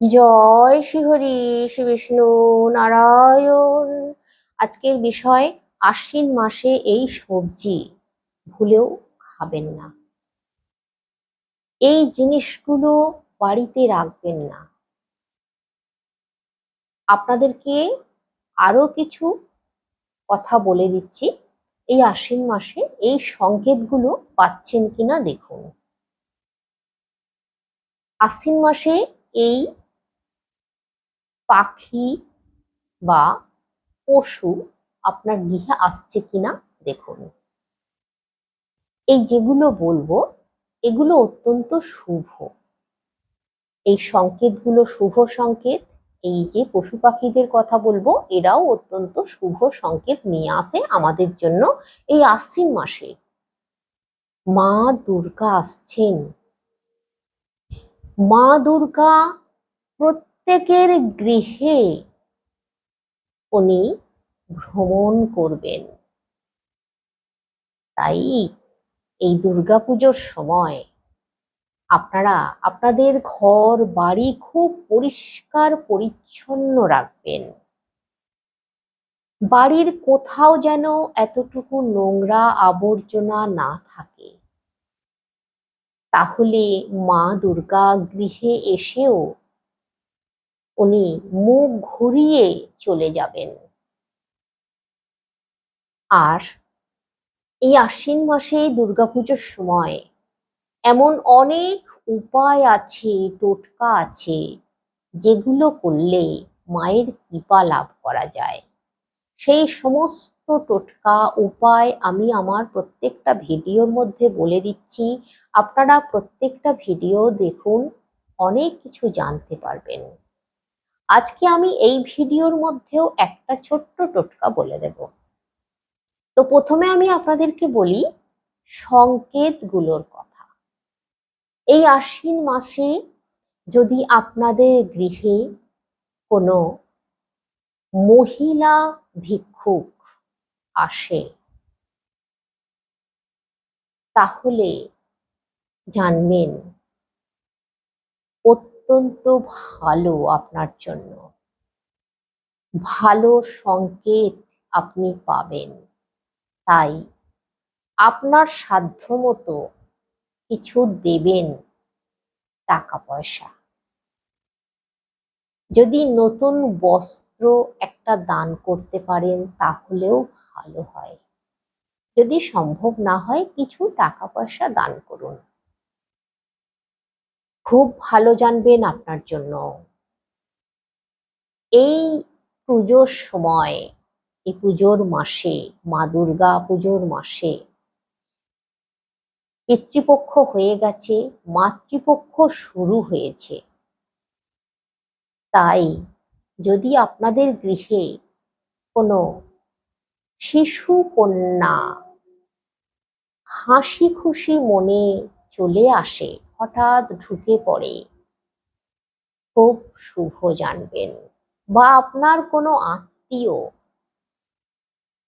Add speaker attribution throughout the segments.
Speaker 1: জয় শ্রীহরি, শ্রী বিষ্ণু নারায়ণ। আজকের বিষয়, আশ্বিন মাসে এই সবজি ভুলেও খাবেন না। এই জিনিসগুলো বাড়িতে রাখবেন না। আপনাদেরকে আরও কিছু কথা বলে দিচ্ছি। এই আশ্বিন মাসে এই সংকেতগুলো পাচ্ছেন কিনা দেখুন। আশ্বিন মাসে এই পাখি বা পশু আপনার গৃহে আসছে কিনা দেখুন। এই যেগুলো বলব, এগুলো অত্যন্ত শুভ। এই সংকেতগুলো শুভ সংকেত। এই যে পশু পাখিদের কথা বলব, এরাও অত্যন্ত শুভ সংকেত নিয়ে আসে আমাদের জন্য এই আশ্বিন মাসে। মা দুর্গা আসছেন। মা দুর্গা প্রত্যেকের গৃহে উনি ভ্রমণ করবেন। তাই এই দুর্গাপুজোর সময় আপনারা, আপনাদের ঘর, বাড়ি খুব পরিষ্কার, পরিচ্ছন্ন রাখবেন। বাড়ির কোথাও যেন এতটুকু নোংরা আবর্জনা না থাকে। তাহলে মা দুর্গা গৃহে এসেও উনি মুখ ঘুরিয়ে চলে যাবেন। আর এই আশ্বিন মাসে দুর্গাপুজোর সময় এমন অনেক উপায় আছে, টোটকা আছে, যেগুলো করলে মায়ের কৃপা লাভ করা যায়। সেই সমস্ত টোটকা উপায় আমি আমার প্রত্যেকটা ভিডিওর মধ্যে বলে দিচ্ছি। আপনারা প্রত্যেকটা ভিডিও দেখুন, অনেক কিছু জানতে পারবেন। আজকে আমি এই ভিডিওর মধ্যেও একটা ছোট্ট টোটকা বলে দেব। তো প্রথমে আমি আপনাদেরকে বলি সংকেতগুলোর কথা। এই আশ্বিন মাসে যদি আপনাদের গৃহে কোনো মহিলা ভিক্ষুক আসে, তাহলে জানবেন অত্যন্ত ভালো আপনার জন্য। ভালো সংকেত আপনি পাবেন। তাই আপনার সাধ্যমতো কিছু দেবেন টাকা পয়সা। যদি নতুন বস্ত্র একটা দান করতে পারেন তাহলেও ভালো হয়। যদি সম্ভব না হয় কিছু টাকা পয়সা দান করুন। খুব ভালো জানবেন আপনার জন্য। এই পুজোর সময়, এই পুজোর মাসে, মা দুর্গা পুজোর মাসে পিতৃপক্ষ হয়ে গেছে, মাতৃপক্ষ শুরু হয়েছে। তাই যদি আপনাদের গৃহে কোনো শিশু কন্যা হাসি খুশি মনে চলে আসে হঠাৎ ঢুকে পড়ে। খুব শুভ জানবেন। বা আপনার কোনো আত্মীয়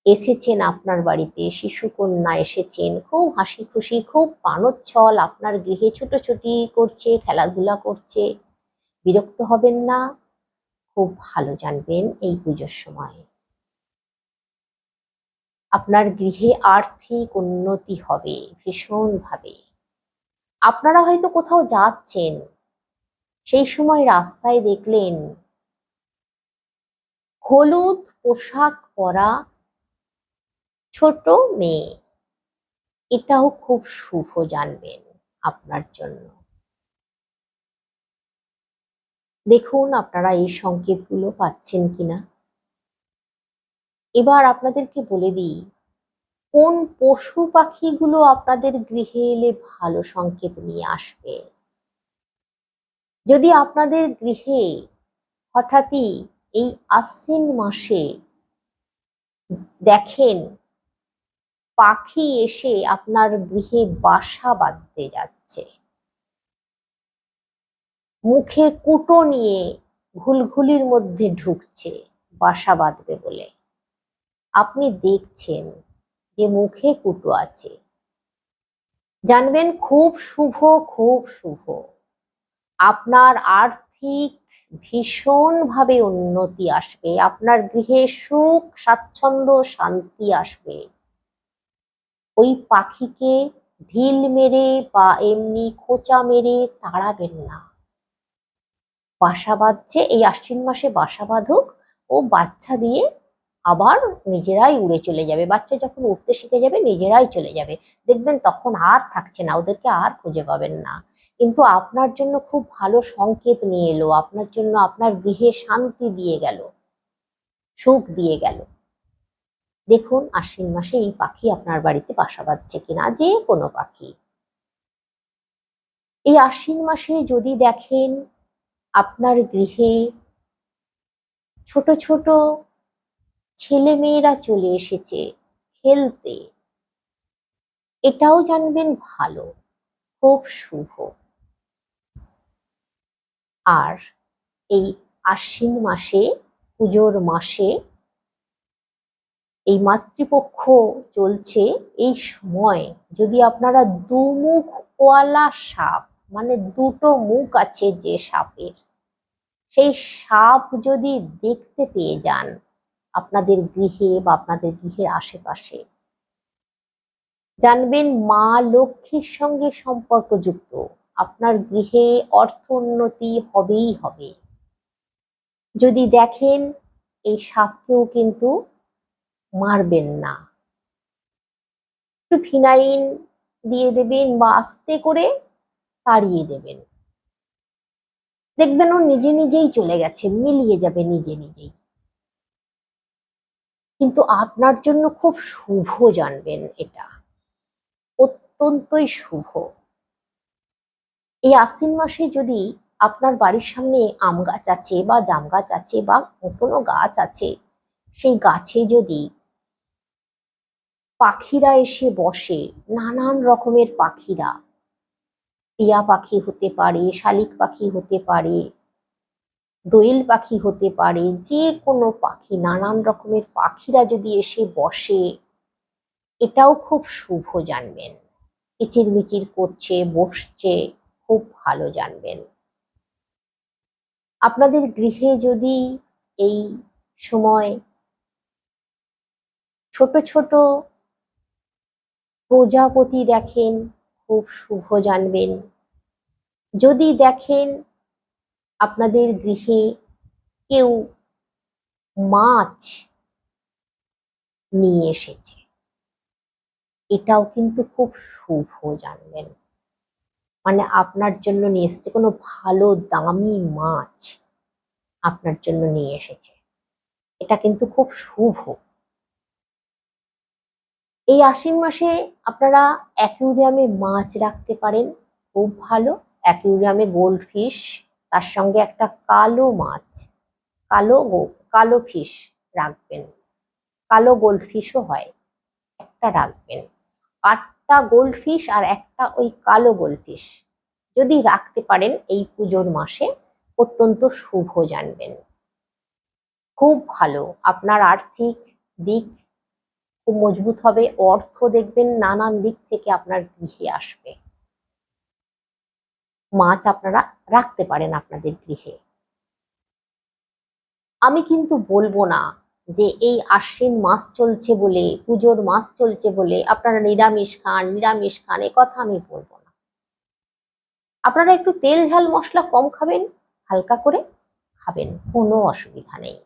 Speaker 1: এসেছেন আপনার বাড়িতে, শিশু কন্যা এসেছেন, খুব হাসি খুশি, খুব পানোচ্ছল, আপনার গৃহে ছুটোছুটি করছে, খেলাধুলা করছে, বিরক্ত হবেন না? খুব ভালো জানবেন এই পুজোর সময়। আপনার গৃহে আর্থিক উন্নতি হবে ভীষণভাবে। আপনারা হয়তো কোথাও যাচ্ছেন, সেই সময় রাস্তায় দেখলেন হলুদ পোশাক পরা ছোট মেয়ে। এটাও খুব শুভ জানবেন আপনার জন্য। দেখুন আপনারা এই সংকেতগুলো পাচ্ছেন কিনা। এবার আপনাদেরকে বলে দিই কোন পশু পাখিগুলো আপনাদের গৃহে এলে ভালো সংকেত নিয়ে আসবে? যদি আপনাদের গৃহে হঠাৎই এই আশ্বিন মাসে দেখেন পাখি এসে আপনার গৃহে বাসা বাঁধতে যাচ্ছে, মুখে কুটো নিয়ে ঘুলঘুলির মধ্যে ঢুকছে বাসা বাঁধবে বলে, আপনি দেখছেন যে মুখে কুটো আছে। জানবেন খুব শুভ খুব শুভ। আপনার আর্থিক ভীষণভাবে উন্নতি আসবে, আপনার গৃহে সুখ, স্বাচ্ছন্দ্য, শান্তি আসবে। ওই পাখিকে ঢিল মেরে বা এমনি খোঁচা মেরে তাড়াবেন না। বাসা বাঁধছে, এই আশ্বিন মাসে বাসা বাঁধুক ও বাচ্চা দিয়ে আবার নিজেরাই উড়ে চলে যাবে। বাচ্চা যখন উঠতে শিখে যাবে, নিজেরাই চলে যাবে। দেখবেন তখন আর থাকছে না, ওদেরকে আর খুঁজে পাবেন না। কিন্তু আপনার জন্য খুব ভালো সংকেত নিয়ে এলো, আপনার জন্য আপনার গৃহে শান্তি দিয়ে গেল, সুখ দিয়ে গেল। দেখুন, আশ্বিন মাসে এই পাখি আপনার বাড়িতে বাসা বাঁধছে কিনা, যে কোনো পাখি। এই আশ্বিন মাসে যদি দেখেন আপনার গৃহে ছোট ছোট ছেলে মেয়েরা চলে এসেছে খেলতে। এটাও জানবেন ভালো, খুব শুভ। আর এই আশ্বিন মাসে, পুজোর মাসে এই মাতৃপক্ষ চলছে এই সময়। যদি আপনারা দুমুখ ওয়ালা সাপ মানে দুটো মুখ আছে যে সাপের, সেই সাপ যদি দেখতে পেয়ে যান আপনাদের গৃহে বা আপনাদের গৃহের আশেপাশে। জানবেন মা লক্ষ্মীর সঙ্গে সম্পর্কযুক্ত। আপনার গৃহে অর্থ উন্নতি হবেই হবে। যদি দেখেন, এই সাপকেও কিন্তু মারবেন না। একটু ফিনাইন দিয়ে দেবেন বা আস্তে করে তাড়িয়ে দেবেন। দেখবেন ও নিজে নিজেই চলে গেছে, মিলিয়ে যাবে নিজে নিজেই। কিন্তু আপনার জন্য খুব শুভ জানবেন এটা। অত্যন্তই শুভ। এই আশ্বিন মাসে যদি আপনার বাড়ির সামনে আম গাছ আছে বা জাম গাছ আছে বা কোনো গাছ আছে, সেই গাছে যদি পাখিরা এসে বসে, নানান রকমের পাখিরা, টিয়া পাখি হতে পারে, শালিক পাখি হতে পারে দোয়েল পাখি হতে পারে যে কোনো পাখি, নানান রকমের পাখিরা যদি এসে বসে, এটাও খুব শুভ জানবেন। কিচির মিচির করছে, বসছে, খুব ভালো জানবেন। আপনাদের গৃহে যদি এই সময় ছোট ছোট প্রজাপতি দেখেন, খুব শুভ জানবেন। যদি দেখেন আপনাদের গৃহে কেউ মাছ নিয়ে এসেছে। এটাও কিন্তু খুব শুভ জানবেন মানে আপনার জন্য নিয়ে এসেছে, কোনো ভালো, দামি মাছ আপনার জন্য নিয়ে এসেছে। এটা কিন্তু খুব শুভ। এই আশ্বিন মাসে আপনারা অ্যাকুরিয়ামে মাছ রাখতে পারেন, খুব ভালো। অ্যাকুরিয়ামে গোল্ড ফিশ তার সঙ্গে একটা কালো মাছ, কালো কালো ফিশ রাখবেন। কালো গোল্ড হয়, একটা রাখবেন। আটটা গোল্ড আর একটা ওই কালো গোল্ড যদি রাখতে পারেন এই পুজোর মাসে, অত্যন্ত শুভ জানবেন। খুব ভালো, আপনার আর্থিক দিক খুব মজবুত হবে, অর্থ দেখবেন, নানান দিক থেকে আপনার গৃহে আসবে। মাছ আপনারা রাখতে পারেন আপনাদের গৃহে। আমি কিন্তু বলব না যে এই আশ্বিন মাস চলছে বলে, পুজোর মাস চলছে বলে আপনারা নিরামিষ খান নিরামিষ খান, এ কথা আমি বলব না। আপনারা একটু তেল ঝাল মশলা কম খাবেন, হালকা করে খাবেন, কোনো অসুবিধা নেই।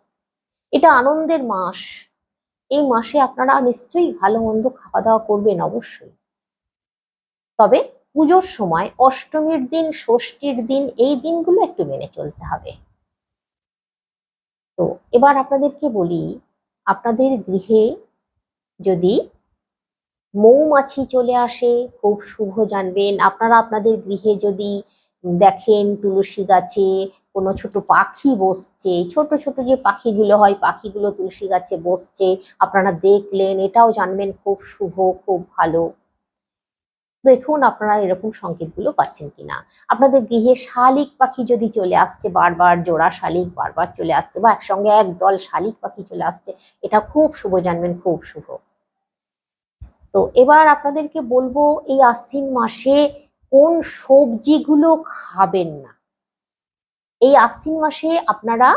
Speaker 1: এটা আনন্দের মাস। এই মাসে আপনারা নিশ্চয়ই ভালো মন্দ খাওয়া দাওয়া করবেন অবশ্যই। তবে পুজোর সময় অষ্টমীর দিন, ষষ্ঠীর দিন, এই দিনগুলো একটু মেনে চলতে হবে। তো এবার আপনাদেরকে বলি, আপনাদের গৃহে যদি মৌমাছি চলে আসে, খুব শুভ জানবেন। আপনারা আপনাদের গৃহে যদি দেখেন তুলসী গাছে কোনো ছোট পাখি বসছে, ছোট ছোট যে পাখিগুলো হয়, পাখিগুলো তুলসী গাছে বসছে, আপনারা দেখলেন, এটাও জানবেন খুব শুভ, খুব ভালো। দেখুন আপনারা এরকম সংকেতগুলো পাচ্ছেন কিনা। আপনাদের গৃহে শালিক পাখি যদি চলে আসছে, বারবার জোড়া শালিক, বারবার চলে আসছে বা একসঙ্গে একদল শালিক পাখি চলে আসছে, এটা খুব শুভ, জানবেন খুব শুভ। তো এবার আপনাদেরকে বলব, এই আশ্বিন মাসে কোন সবজিগুলো খাবেন না? এই আশ্বিন মাসে আপনারা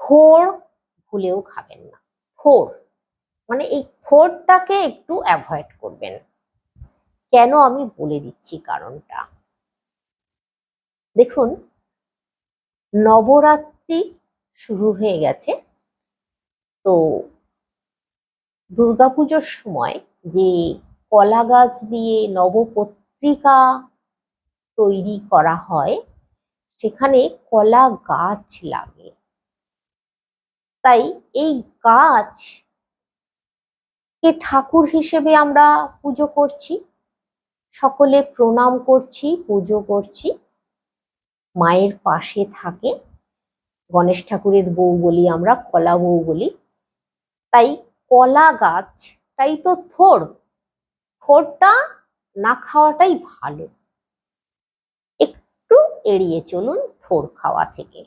Speaker 1: থোড় ভুলেও খাবেন না। থোড় মানে এই থোড়টাকে একটু অ্যাভয়েড করবেন। কেন আমি বলে দিচ্ছি কারণটা? দেখুন, নবরাত্রি শুরু হয়ে গেছে। তো দুর্গাপুজোর সময় যে কলা গাছ দিয়ে নবপত্রিকা তৈরি করা হয়, সেখানে কলা গাছ লাগে। তাই এই গাছ কে ঠাকুর হিসেবে আমরা পুজো করছি। সকলে প্রণাম করছি, পুজো করছি। মায়ের পাশে থাকে। গণেশ ঠাকুরের বউ বলি আমরা, কলা বউ বলি। তাই কলা গাছটাই তো থোড় থোড়টা না খাওয়াটাই ভালো। একটু এড়িয়ে চলুন থোড় খাওয়া থেকে।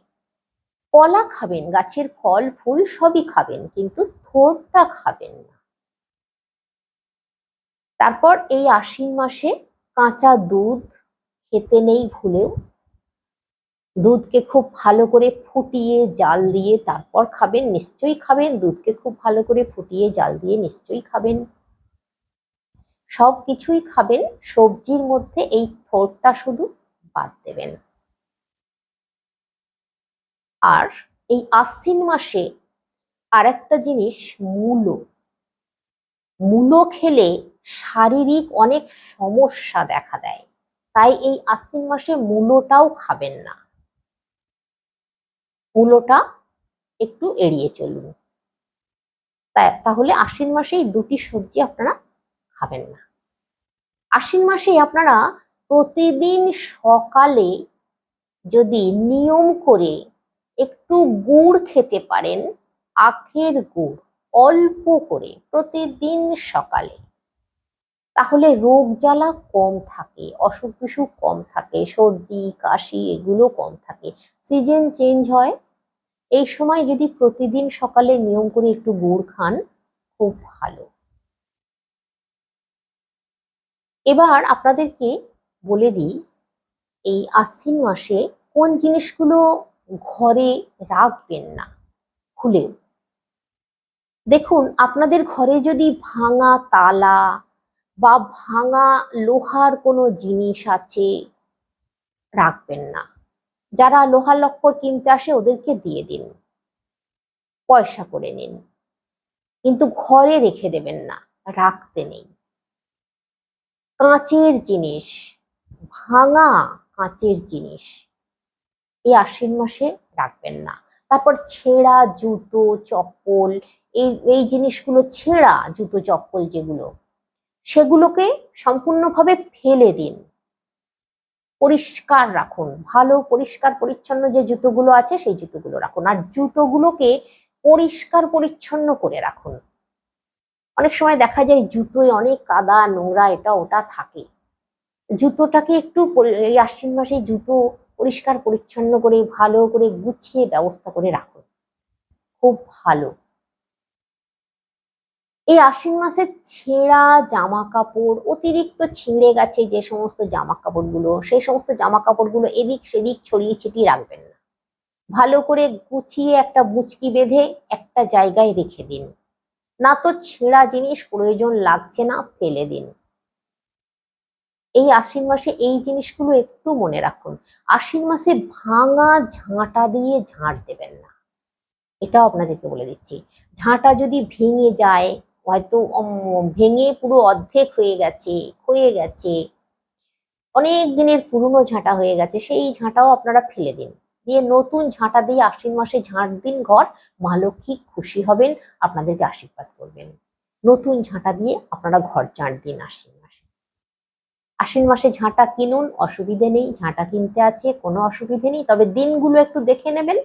Speaker 1: কলা খাবেন, গাছের ফল, ফুল সবই খাবেন, কিন্তু থোড়টা খাবেন না। তারপর এই আশ্বিন মাসে কাঁচা দুধ খেতে নেই ভুলেও। দুধকে খুব ভালো করে ফুটিয়ে, জাল দিয়ে তারপর খাবেন, নিশ্চয়ই খাবেন। দুধকে খুব ভালো করে ফুটিয়ে, জাল দিয়ে নিশ্চয়ই খাবেন। সব কিছুই খাবেন, সবজির মধ্যে এই থোরটা শুধু বাদ দেবেন। আর এই আশ্বিন মাসে আর একটা জিনিস, মূলো। মূলো খেলে শারীরিক অনেক সমস্যা দেখা দেয়। তাই এই আশ্বিন মাসে মূলোটাও খাবেন না। মূলোটা একটু এড়িয়ে চলুন। তাহলে আশ্বিন মাসে এই দুটি সবজি আপনারা খাবেন না। আশ্বিন মাসে আপনারা প্রতিদিন সকালে যদি নিয়ম করে একটু গুড় খেতে পারেন, আখের গুড় অল্প করে প্রতিদিন সকালে। তাহলে রোগ জ্বালা কম থাকে, অসুখ বিসুখ কম থাকে, সর্দি, কাশি এগুলো কম থাকে। সিজন চেঞ্জ হয়। এই সময় যদি প্রতিদিন সকালে নিয়ম করে একটু গুড় খান, খুব ভালো। এবার আপনাদেরকে বলে দিই, এই আশ্বিন মাসে কোন জিনিসগুলো ঘরে রাখবেন না খুলে দেখুন, আপনাদের ঘরে যদি ভাঙা, তালা বা ভাঙা লোহার কোনো জিনিস আছে, রাখবেন না। যারা লোহার লক্কর কিনতে আসে ওদেরকে দিয়ে দিন। পয়সা করে নিন। কিন্তু ঘরে রেখে দেবেন না, রাখতে নেই। কাঁচের জিনিস, ভাঙা কাঁচের জিনিস, এই আশ্বিন মাসে রাখবেন না। তারপর ছেঁড়া, জুতো, চপ্পল, এই এই জিনিসগুলো, ছেঁড়া, জুতো, চপ্পল যেগুলো সেগুলোকে সম্পূর্ণভাবে ফেলে দিন। পরিষ্কার রাখুন। ভালো, পরিষ্কার, পরিচ্ছন্ন যে জুতোগুলো আছে সেই জুতোগুলো রাখুন। আর জুতোগুলোকে পরিষ্কার, পরিচ্ছন্ন করে রাখুন। অনেক সময় দেখা যায় জুতোয় অনেক কাদা, নোংরা, এটা, ওটা থাকে। জুতোটাকে একটু এই আশ্বিন মাসে জুতো পরিষ্কার, পরিচ্ছন্ন করে, ভালো করে গুছিয়ে, ব্যবস্থা করে রাখুন। খুব ভালো। এই আশ্বিন মাসে ছেঁড়া জামা কাপড় অতিরিক্ত ছিঁড়ে গেছে যে সমস্ত জামা কাপড়গুলো সেই সমস্ত জামা কাপড়গুলো এদিক সেদিক ছড়িয়ে ছিটিয়ে রাখবেন না। ভালো করে গুছিয়ে একটা বুচকি বেঁধে একটা জায়গায় রেখে দিন। না তো ছেঁড়া জিনিস প্রয়োজন লাগছে না, ফেলে দিন। এই আশ্বিন মাসে এই জিনিসগুলো একটু মনে রাখুন। আশ্বিন মাসে ভাঙা ঝাঁটা দিয়ে ঝাঁট দেবেন না। এটাও আপনাদেরকে বলে দিচ্ছি। ঝাঁটা যদি ভেঙে যায় হয়তো ভেঙে পুরো অর্ধেক হয়ে গেছে, ক্ষয়ে গেছে। অনেক দিনের পুরনো ঝাঁটা হয়ে গেছে, সেই ঝাঁটাও আপনারা ফেলে দিন। দিয়ে নতুন ঝাঁটা দিয়ে আশ্বিন মাসে ঝাঁট দিন ঘর, মা লক্ষ্মী খুশি হবেন, আপনাদেরকে আশীর্বাদ করবেন। নতুন ঝাঁটা দিয়ে আপনারা ঘর ঝাঁট দিন আশ্বিন মাসে। আশ্বিন মাসে ঝাঁটা কিনুন, অসুবিধে নেই, ঝাঁটা কিনতে আছে, কোনো অসুবিধে নেই, তবে দিনগুলো একটু দেখে নেবেন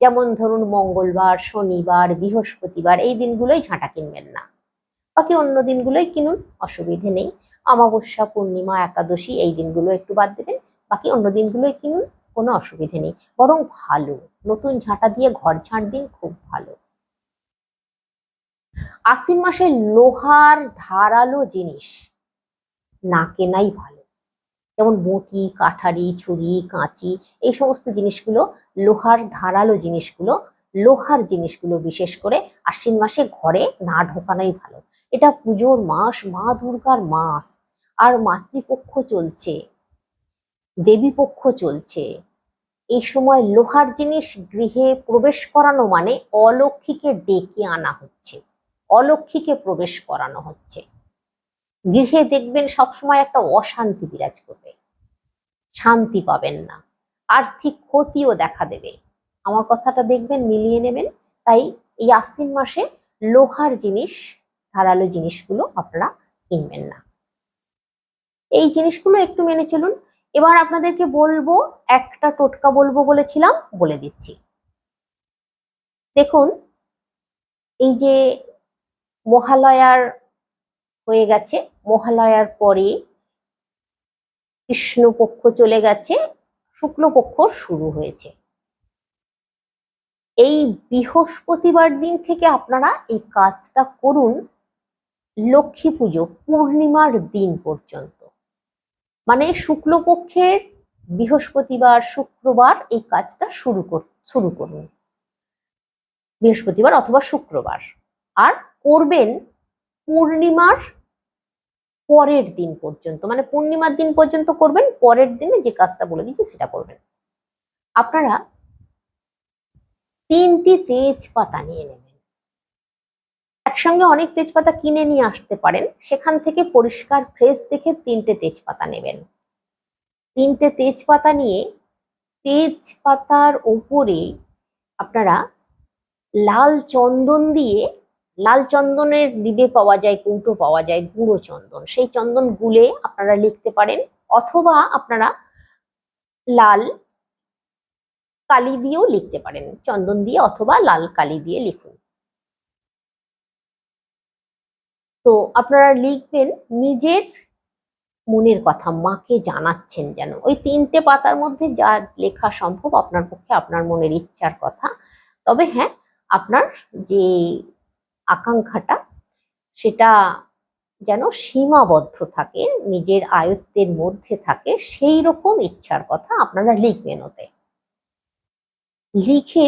Speaker 1: যেমন ধরুন মঙ্গলবার, শনিবার, বৃহস্পতিবার, এই দিনগুলোই ঝাঁটা কিনবেন না। বাকি অন্য দিনগুলোই কিনুন, অসুবিধে নেই। অমাবস্যা, পূর্ণিমা, একাদশী, এই দিনগুলো একটু বাদ দেবেন বাকি অন্য দিনগুলোই কিনুন, কোনো অসুবিধে নেই। বরং ভালো, নতুন ঝাঁটা দিয়ে ঘর ঝাঁট দিন, খুব ভালো। আশ্বিন মাসে লোহার ধারালো জিনিস না কেনাই ভালো। যেমন বটি, কাঠারি, ছুরি, কাঁচি, এই সমস্ত জিনিসগুলো, লোহার ধারালো জিনিসগুলো, লোহার জিনিসগুলো বিশেষ করে আশ্বিন মাসে ঘরে না ঢোকানোই ভালো। এটা পুজোর মাস, মা দুর্গার মাস, আর মাতৃপক্ষ চলছে, দেবী পক্ষ চলছে। এই সময় লোহার জিনিস গৃহে প্রবেশ করানো মানে অলক্ষীকে ডেকে আনা হচ্ছে অলক্ষীকে প্রবেশ করানো হচ্ছে। গৃহে দেখবেন সবসময় একটা অশান্তি বিরাজ করবে। শান্তি পাবেন না। আর্থিক ক্ষতিও দেখা দেবে। আমার কথাটা দেখবেন মিলিয়ে নেবেন। তাই এই আশ্বিন মাসে লোহার জিনিস, ধারালো জিনিসগুলো আপনারা কিনবেন না। এই জিনিসগুলো একটু মেনে চলুন। এবার আপনাদেরকে বলব, একটা টোটকা বলব বলেছিলাম, বলে দিচ্ছি। দেখুন, এই যে মহালয়ার হয়ে গেছে। মহালয়ার পরে কৃষ্ণপক্ষ চলে গেছে। শুক্লপক্ষ শুরু হয়েছে। এই বৃহস্পতিবার দিন থেকে আপনারা এই কাজটা করুন লক্ষ্মী পুজো, পূর্ণিমার দিন পর্যন্ত। মানে শুক্লপক্ষের বৃহস্পতিবার, শুক্রবার এই কাজটা শুরু কর, শুরু করুন। বৃহস্পতিবার অথবা শুক্রবার। আর করবেন পূর্ণিমার পরের দিন পর্যন্ত মানে পূর্ণিমার দিন পর্যন্ত করবেন, পরের দিনে যে কাজটা বলে দিচ্ছি সেটা করবেন। আপনারা তিনটি তেজপাতা নিয়ে নেবেন। একসঙ্গে অনেক তেজপাতা কিনে নিয়ে আসতে পারেন, সেখান থেকে পরিষ্কার ফ্রেশ দেখে তিনটে তেজপাতা নেবেন। তিনটে তেজপাতা নিয়ে তেজপাতার উপরে আপনারা লাল চন্দন দিয়ে লাল চন্দনের ডিবে পাওয়া যায়, কৌটো পাওয়া যায়, গুঁড়ো চন্দন। সেই চন্দন গুলে আপনারা লিখতে পারেন, অথবা আপনারা লাল কালি দিয়েও লিখতে পারেন, চন্দন দিয়ে অথবা লাল কালি দিয়ে লিখুন। তো আপনারা লিখবেন, নিজের মনের কথা, মাকে জানাচ্ছেন যেন। ওই তিনটে পাতার মধ্যে যা লেখা সম্ভব, আপনার পক্ষে আপনার মনের ইচ্ছার কথা। তবে হ্যাঁ আপনার যে আকাঙ্ক্ষাটা, সেটা যেন সীমাবদ্ধ থাকে, নিজের আয়ত্তের মধ্যে থাকে, সেই রকম ইচ্ছার কথা আপনারা লিখবেন ওতে। লিখে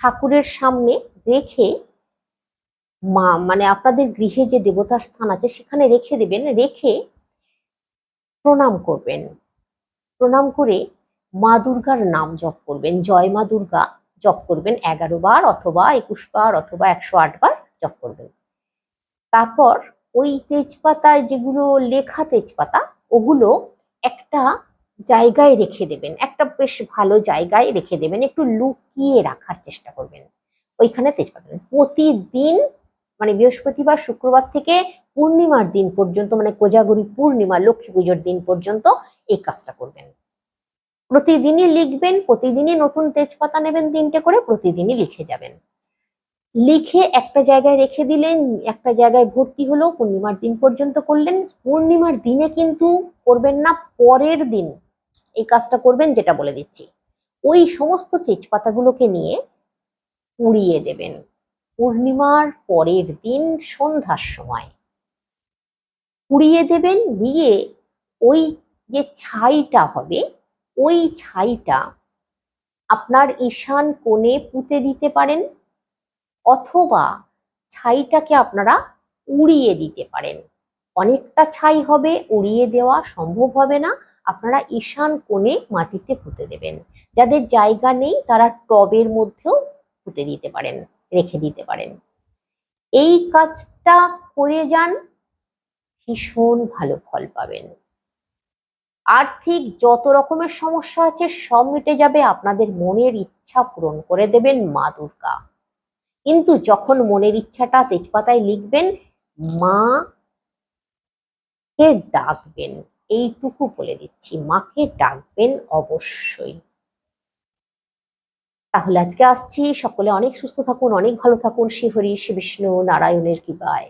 Speaker 1: ঠাকুরের সামনে রেখে মা মানে আপনাদের গৃহে যে দেবতার স্থান আছে, সেখানে রেখে দেবেন, রেখে প্রণাম করবেন। প্রণাম করে মা দুর্গার নাম জপ করবেন। জয় মা দুর্গা। জপ করবেন এগারো বার অথবা একুশ বার অথবা একশো আট বার জপ করবেন। তারপর ওই তেজপাতায় যেগুলো লেখা তেজপাতা, ওগুলো একটা জায়গায় রেখে দেবেন, একটা বেশ ভালো জায়গায় রেখে দেবেন, একটু লুকিয়ে রাখার চেষ্টা করবেন। ওইখানে তেজপাতা প্রতিদিন মানে বৃহস্পতিবার, শুক্রবার থেকে পূর্ণিমার দিন পর্যন্ত মানে কোজাগরি পূর্ণিমা, লক্ষ্মী পুজোর দিন পর্যন্ত এই কাজটা করবেন। প্রতিদিনই লিখবেন, প্রতিদিনই নতুন তেজপাতা নেবেন তিনটে করে, প্রতিদিনই লিখে যাবেন। লিখে একটা জায়গায় রেখে দিলেন, একটা জায়গায় ভর্তি হলো, পূর্ণিমার দিন পর্যন্ত করলেন। পূর্ণিমার দিনে কিন্তু করবেন না, পরের দিন এই কাজটা করবেন যেটা বলে দিচ্ছি। ওই সমস্ত তেজপাতাগুলোকে নিয়ে পুড়িয়ে দেবেন। পূর্ণিমার পরের দিন সন্ধ্যার সময়। পুড়িয়ে দেবেন, দিয়ে ওই যে ছাইটা হবে ওই ছাইটা আপনার ঈশান কোণে পুঁতে দিতে পারেন অথবা ছাইটাকে আপনারা উড়িয়ে দিতে পারেন। অনেকটা ছাই হবে, উড়িয়ে দেওয়া সম্ভব হবে না। আপনারা ঈশান কোণে মাটিতে পুঁতে দেবেন। যাদের জায়গা নেই, তারা টবের মধ্যেও পুঁতে দিতে পারেন, রেখে দিতে পারেন। এই কাজটা করে যান, ভীষণ ভালো ফল পাবেন। আর্থিক যত রকমের সমস্যা আছে, সব মিটে যাবে আপনাদের মনের ইচ্ছা পূরণ করে দেবেন মা দুর্গা। কিন্তু যখন মনের ইচ্ছাটা তেজপাতায় লিখবেন, মা কে ডাকবেন? এইটুকু বলে দিচ্ছি, মাকে ডাকবেন অবশ্যই। তাহলে আজকে আসছি, সকলে অনেক সুস্থ থাকুন, অনেক ভালো থাকুন। শ্রী হরি শ্রী বিষ্ণু নারায়ণের কৃপায়।